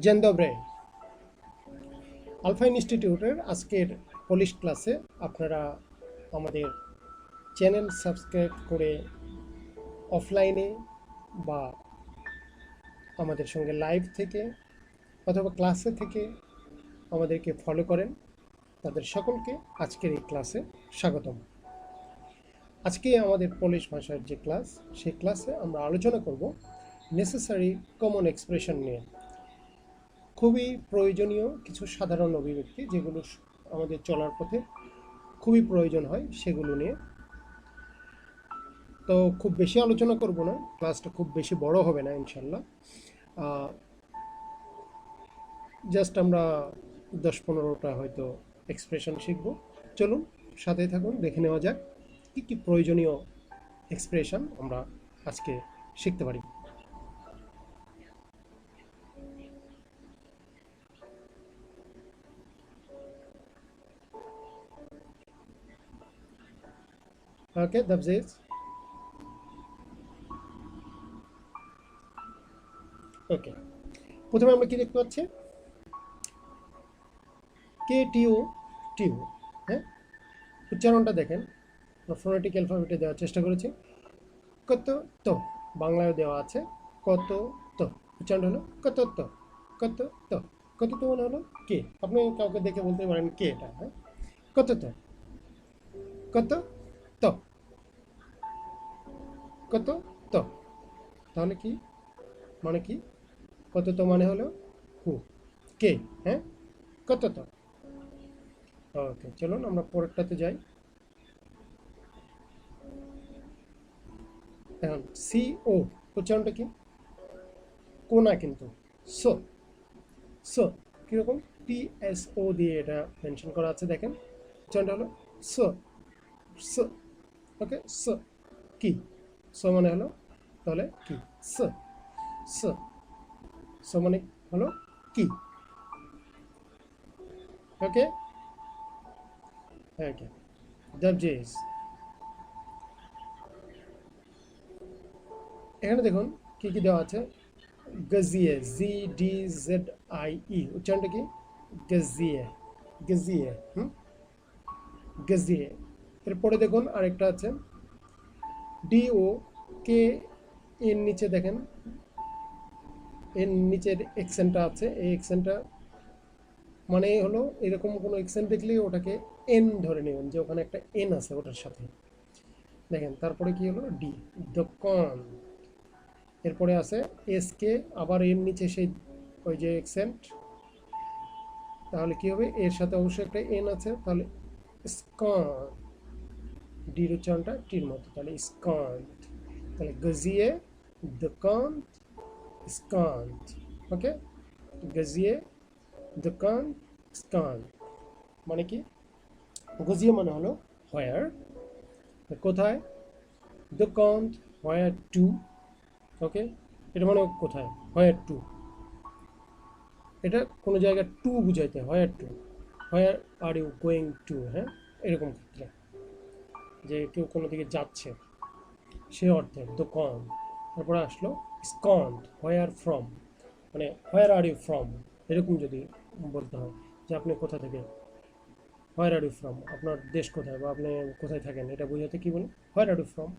Gen দবরে alpha ইনস্টিটিউটের আজকের polish ক্লাসে আপনারা আমাদের চ্যানেল সাবস্ক্রাইব করে অফলাইনে বা আমাদের সঙ্গে লাইভ থেকে অথবা ক্লাসে থেকে আমাদেরকে ফলো করেন। তাদের সকলকে আজকের এই ক্লাসে স্বাগতম। আজকে আমাদের পলিশ ভাষার যে ক্লাস সেই ক্লাসে আমরা আলোচনা করব নেসেসারি কমন এক্সপ্রেশন নিয়ে। খুবই প্রয়োজনীয় কিছু সাধারণ অভিব্যক্তি যেগুলো আমাদের চলার পথে খুবই প্রয়োজন হয় সেগুলো নিয়ে। তো খুব বেশি আলোচনা করব না, ক্লাসটা খুব বেশি বড় হবে না ইনশাল্লাহ জাস্ট আমরা দশ পনেরোটা হয়তো এক্সপ্রেশন শিখব। চলুন সাথে থাকুন, দেখে নেওয়া যাক কী কী প্রয়োজনীয় এক্সপ্রেশন আমরা আজকে শিখতে পারি। Okay, that's it. ওকে প্রথমে আমরা কি দেখতে পাচ্ছি? কে টিউ টিউ হ্যাঁ? উচ্চারণটা দেখেন। ফোনেটিক অ্যালফাবেটে দেওয়ার চেষ্টা করেছি। কত তো? বাংলায় দেওয়া আছে। কত তো? উচ্চারণ হলো কত তো? কত তো? কত তো মানে হলো কে আপনি কাউকে দেখে বলতে পারেন কে এটা হ্যাঁ? কত তো? কত তো? কত? ত। তাহলে কি? মানে কি? কত তো মানে হলো হু। কে? হ্যাঁ? কত তো? ওকে, চলুন আমরা পরেরটাতে যাই। এখন সি ও উচ্চারণটা কি? কোনা কিন্তু। সো সো কীরকম? টি এস ও দিয়ে এটা মেনশন করা আছে, দেখেন। উচ্চারণটা হলো সো সো ওকে সো কি? সো মানে হলো, তাহলে কি? স স স মানে হলো কি? ওকে? ওকে ডাবজেস এখানে দেখুন কি কি দেওয়া আছে? গজিয়ে G D Z I E উচ্চারণটা কি? গজিয়ে গজিয়ে, হুম? গজিয়ে। এরপরে দেখুন আরেকটা আছে। ডি ও কে এর নিচে দেখেন। এর নিচের এক্সেন্টটা আছে। এই এক্সেন্টটা মানে হলো এরকম কোনো এক্সেন্ট দেখলেই ওটাকে এন ধরে নেবেন, যে ওখানে একটা এন আছে ওটার সাথে। দেখেন, তারপরে কি হলো? ডি দোকান এরপরে আছে এস কে আবার এর নিচে সেই ওই যে এক্সেন্ট তাহলে কি হবে? এর সাথে অবশ্যই একটা এন আছে, তাহলে স্কন ডির উচ্চারণটা টির মতো, তাহলে স্কান্ত তাহলে গজিয়ে দোকান্ত স্কান্ত ওকে? গজিয়ে দোকান্ত স্কান্ত মানে কি? গজিয়ে মানে হলো হোয়ার কোথায়? দোকান্ত হোয়ার টু ওকে? এটা মানে কোথায়? হোয়ার টু এটা কোনো জায়গায় টু বুঝাইতে where to where are you going to হ্যাঁ? এরকম ক্ষেত্রে। যে কেউ কোনো দিকে যাচ্ছে, সে অর্থে দোকান তারপরে আসলো স্কন্ড হোয়ার ফ্রম মানে হোয়ার আর ইউ ফ্রম এরকম যদি বলতে হয় যে আপনি কোথা থেকে হোয়ার আর ইউ ফ্রম আপনার দেশ কোথায় বা আপনি কোথায় থাকেন এটা বোঝাতে কী বলে? হোয়ার আর ইউ ফ্রম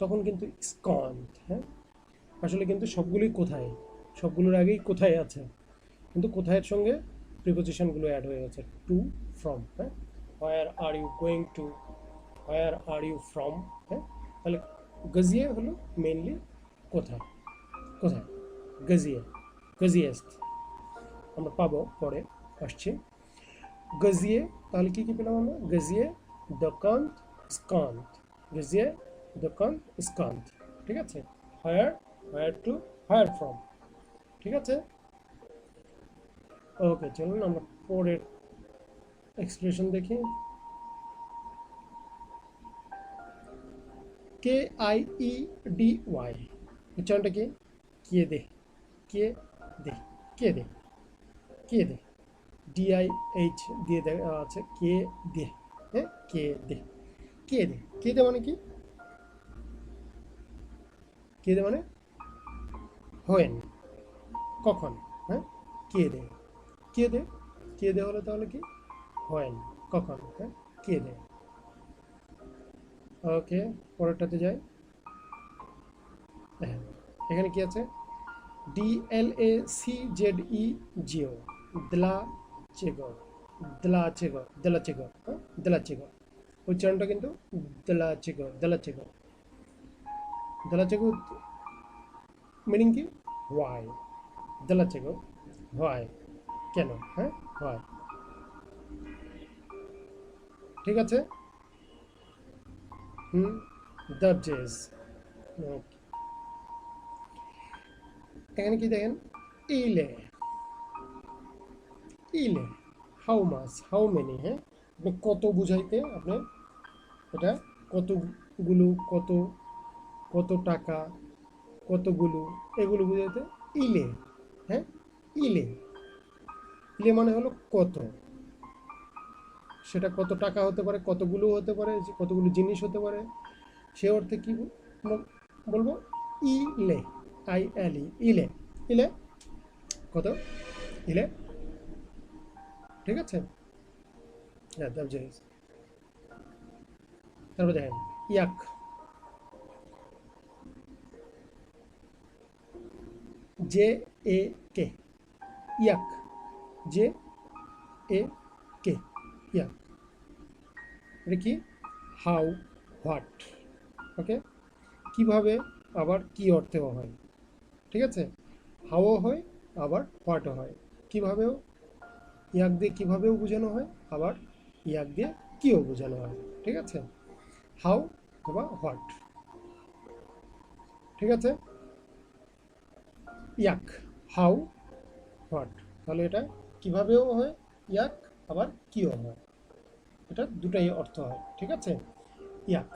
তখন কিন্তু স্কন্ড হ্যাঁ? আসলে কিন্তু সবগুলোই কোথায়, সবগুলোর আগেই কোথায় আছে, কিন্তু কোথায়ের সঙ্গে প্রিপোজিশনগুলো অ্যাড হয়ে গেছে টু ফ্রম হ্যাঁ? Where are you going to where are you from হ্যাঁ তাহলে গজিয়ে হলো মেনলি কোথায় কোথায় গজিয়ে গজিয়েস্ট আমরা পাবো পরে আসছি গজিয়ে তাহলে কি কি পেলাম আমরা গজিয়ে দোকান্ত স্কান্ত গজিয়ে দোকান্ত স্কান্ত ঠিক আছে where where to where from ঠিক আছে ওকে চলুন আমরা পরের এক্সপ্রেশন দেখি K I E D Y উচ্চারণটা কি কে দে কে দে কে দে কে দে ডি আই এইচ দিয়ে দেওয়া আছে কে দে হ্যাঁ কে দে কে দে কে দে মানে কি কে দে মানে হোয়েন কখন হ্যাঁ কে দে কে দে কে দে হলো তাহলে কি হোয়েন কখন হ্যাঁ কে দে ওকে পরেরটাতে যাই। হ্যাঁ এখানে কি আছে? D L A C Z E Jio দলা চেগো দলা চেগো দলা চেগো হ্যাঁ? দলা চেগো উচ্চারণটা কিন্তু দলা চেগো দলা চেগো দলা চেগো মিনিং কি? হোয়াই দলা চেগো হোয়াই কেন? হ্যাঁ? হোয়াই ঠিক আছে? হুম দাবজেস এখানে কি দেখেন ইলে ইলে হাউ মাস হাউ মেনি হ্যাঁ আপনি কত বুঝাইতে আপনার এটা কতগুলো, কত কত টাকা, কতগুলো, এগুলো বুঝাইতে? ইলে হ্যাঁ ইলে ইলে মানে হলো কত। সেটা কত টাকা হতে পারে, কতগুলো হতে পারে কতগুলো জিনিস হতে পারে, সে অর্থে কি বল- বলব? ইলে আই এল ই ইলে ইলে, কত? ইলে, ঠিক আছে? হ্যাঁ দাম জিনিস তারপর দেখেন, ইয়াক। জে এ কে ইয়াক জে এ কে ইয়াক এটা কি হাউ হোয়াট ওকে কীভাবে আবার কি অর্থেও হয়? ঠিক আছে? হাওও হয়, আবার হোয়াটও হয়। কিভাবেও? ইয়াক দিয়ে কিভাবেও বোঝানো হয়, আবার ইয়াক দিয়ে কিও বোঝানো হয়। ঠিক আছে? হাউ অথবা হোয়াট ঠিক আছে? ইয়াক হাউ হোয়াট তাহলে এটা কিভাবেও হয়, ইয়াক, আবার কিও হয়। এটা দুটাই অর্থ হয়, ঠিক আছে? ইয়াক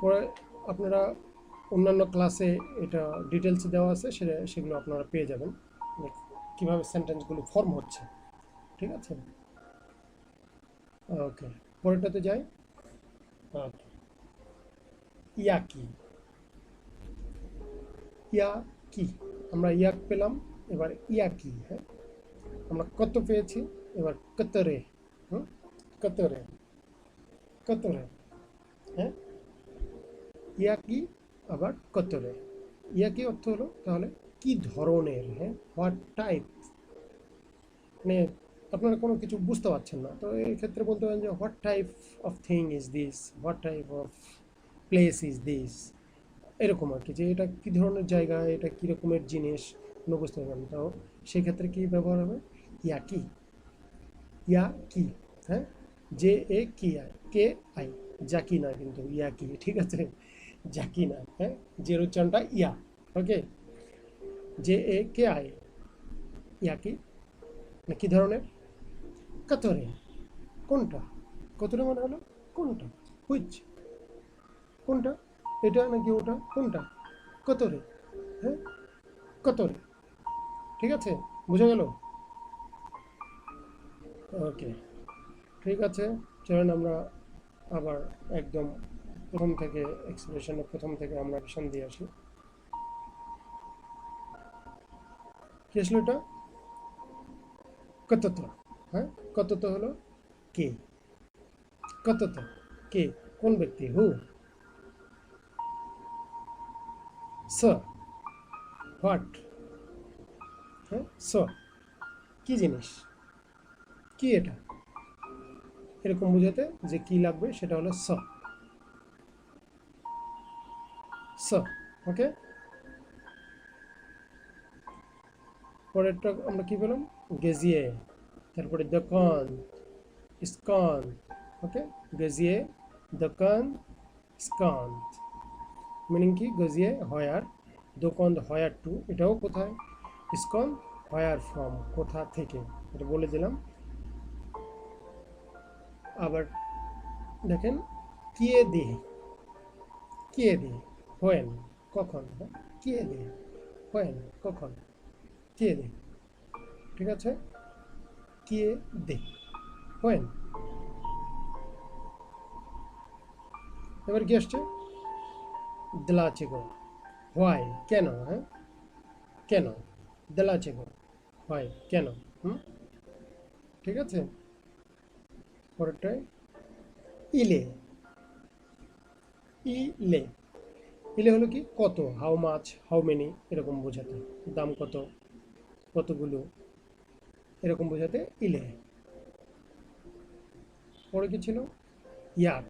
পরে আপনারা অন্যান্য ক্লাসে এটা ডিটেলস দেওয়া আছে, সেটা, সেগুলো আপনারা পেয়ে যাবেন। কীভাবে সেন্টেন্সগুলো ফর্ম হচ্ছে, ঠিক আছে? ওকে পরেরটাতে যাই। ওকে ইয়া কি? ইয়া কি? আমরা ইয়াক পেলাম, এবার ইয়া কি হ্যাঁ? আমরা কত পেয়েছি? এবার কতরে হুম কতরে কতরে হ্যাঁ ইয়া কি আবার কতরে ইয়া কি অর্থ হলো, তাহলে কি ধরনের হ্যাঁ? হোয়াট টাইপ মানে আপনারা কোনো কিছু বুঝতে পারছেন না। তো এই ক্ষেত্রে বলতে পারেন যে what type of thing is this what type of place is this এরকম আর কি, যে এটা কী ধরনের জায়গা, এটা কী রকমের জিনিস, কোনো বুঝতে পারবেন তো সেই ক্ষেত্রে কী ব্যবহার হবে? ইয়া কি ইয়া কি হ্যাঁ? জে এ কি আই কে আই জাকি না কিন্তু, ইয়া কি, ঠিক আছে? জাকি না হ্যাঁ? জের উচ্চারণটা ইয়া ওকে জে এ কে আই ইয়া কি? মানে কী ধরনের? কতরে? কোনটা? কতরে মানে হলো? কোনটা? হুইচ কোনটা? এটা নাকি ওটা? কোনটা? কতরে? হ্যাঁ? কতরে? ঠিক আছে? বুঝে গেল? ওকে ঠিক আছে, চলেন আমরা আবার একদম প্রথম থেকে এক্সপ্রেশনের প্রথম থেকে আমরা ভীষণ দিয়ে আসি। কি আসলো এটা? কতত হ্যাঁ? কতত হলো? কে? কতত কে? কোন ব্যক্তি? হু? স হোয়াট? হ্যাঁ স কি জিনিস? কি এটা? এরকম বোঝাতে যে কি লাগবে সেটা হলো স। স ওকে পরেরটা আমরা কি পেলাম? গেজিয়ে। তারপরে দোকান, স্কন ওকে গেজিয়ে, দোকান, স্কন। মিনিং কি? গজিয়ে, হয়ার। দোকান, হয়ার টু, এটাও কোথায়? স্কন, হয়ার ফ্রম, কোথা থেকে? এটা বলে দিলাম। আবার দেখেন, কে দে কে দে হোয়েন কখন? কে দে হোয়েন কখন? কে দে ঠিক আছে? কে দে হোয়েন এবার কি আসছে? দিলাচেগো হোয়াই কেন? হ্যাঁ? কেন? দিলাচেগো হয়। কেন? হুম? ঠিক আছে? পরেরটায় ইলে। ইলে। ইলে হলো কি? কত? হাউ মাছ হাউ মেনি এরকম বোঝাতে। দাম কত? কতগুলো? এরকম বোঝাতে ইলে। পরে কি ছিল? ইয়াক।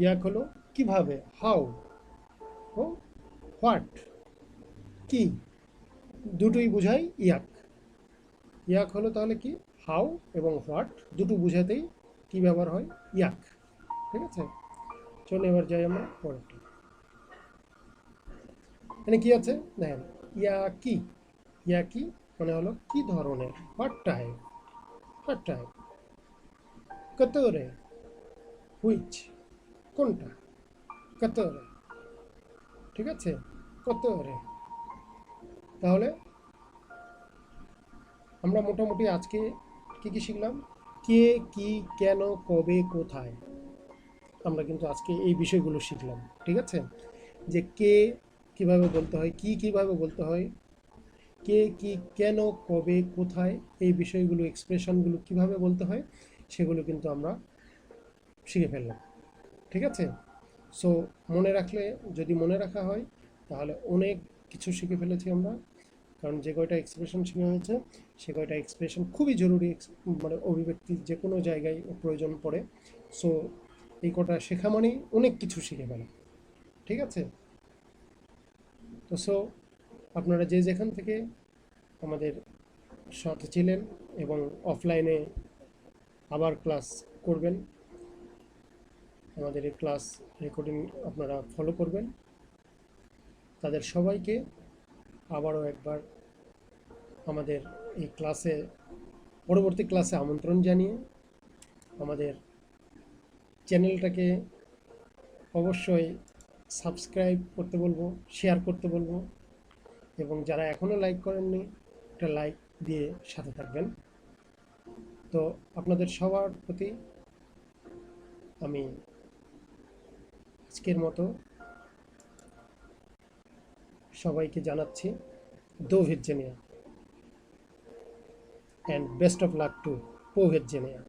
ইয়াক হলো কীভাবে? হাউ ও হোয়াট কি? দুটোই বোঝায় ইয়াক। ইয়াক হলো তাহলে কি? হাউ এবং হোয়াট দুটো বোঝাতেই কি ব্যবহার হয়? ইয়াক। ঠিক আছে? চলো এবার যাই আমরা পরেরটা। এখানে কি আছে? দেখেন ইয়া কি ইয়া কি মানে হলো কি ধরনের? হোয়াট টাইপ হোয়াট টাইপ কতরে? হুইচ কোনটা? কত কতরে? ঠিক আছে? কত কতরে? তাহলে আমরা মোটামুটি আজকে কি কি শিখলাম? কে, কি, কেন, কবে, কোথায়? আমরা কিন্তু আজকে এই বিষয়গুলো শিখলাম, ঠিক আছে? যে কে কীভাবে বলতে হয়, কি কীভাবে বলতে হয়, কে, কি, কেন, কবে, কোথায়, এই বিষয়গুলো এক্সপ্রেশনগুলো কীভাবে বলতে হয়, সেগুলো কিন্তু আমরা শিখে ফেললাম, ঠিক আছে? সো মনে রাখলে, যদি মনে রাখা হয়, তাহলে অনেক কিছু শিখে ফেলেছি আমরা। কারণ যে কয়টা এক্সপ্রেশন শেখা হয়েছে, সে কয়টা এক্সপ্রেশন খুবই জরুরি মানে অভিব্যক্তি যে কোনো জায়গায় প্রয়োজন পড়ে। সো এই কটা শেখা মানেই অনেক কিছু শিখে ফেলা ঠিক আছে? তো সো আপনারা যে যেখান থেকে আমাদের সাথে ছিলেন এবং অফলাইনে আবার ক্লাস করবেন, আমাদের এই ক্লাস রেকর্ডিং আপনারা ফলো করবেন। তাদের সবাইকে আবারও একবার আমাদের এই ক্লাসে, পরবর্তী ক্লাসে আমন্ত্রণ জানিয়ে আমাদের চ্যানেলটাকে অবশ্যই সাবস্ক্রাইব করতে বলব, শেয়ার করতে বলব এবং যারা এখনও লাইক করেননি, একটা লাইক দিয়ে সাথে থাকবেন। তো আপনাদের সবার প্রতি আমি আজকের মতো সবাইকে জানাচ্ছি দো ভিজ্জেনিয়া and best of luck to পো ভিজ্জেনিয়া